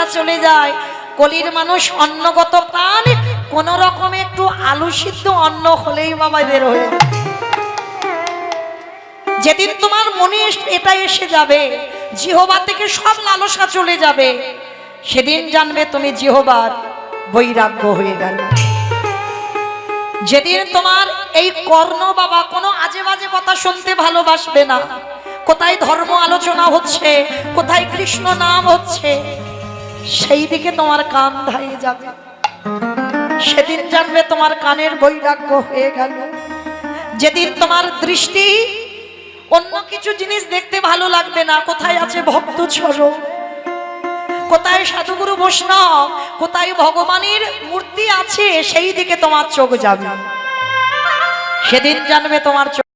লালসা চলে যায়। কলির মানুষ অন্নগত প্রাণ, কোন রকমে একটু আলু সিদ্ধ অন্ন হলেই বাবা বের হয়ে যেদিন তোমার মনে এটা এসে যাবে, জিহবা থেকে সব লালসা চলে যাবে, সেদিন জানবে তুমি জিহবার বৈরাগ্য হয়ে গেল। যেদিন তোমার এই কর্ণ বাবা কোনো আজে বাজে কথা শুনতে ভালোবাসবে না, কোথায় ধর্ম আলোচনা হচ্ছে, কোথায় কৃষ্ণ নাম হচ্ছে সেই দিকে তোমার কান ধাই যাবে। সেদিন জানবে তোমার কানের বৈরাগ্য হয়ে গেল। যেদিন তোমার দৃষ্টি অন্য কিছু জিনিস দেখতে ভালো লাগবে না, কোথায় আছে ভক্ত ছড়ো কোথায় সাধুগুরু বৈষ্ণব? কোথায় ভগবানের মূর্তি আছে? সেই দিকে তোমার চোখ যাবে। সেদিন জানবে তোমার চোখ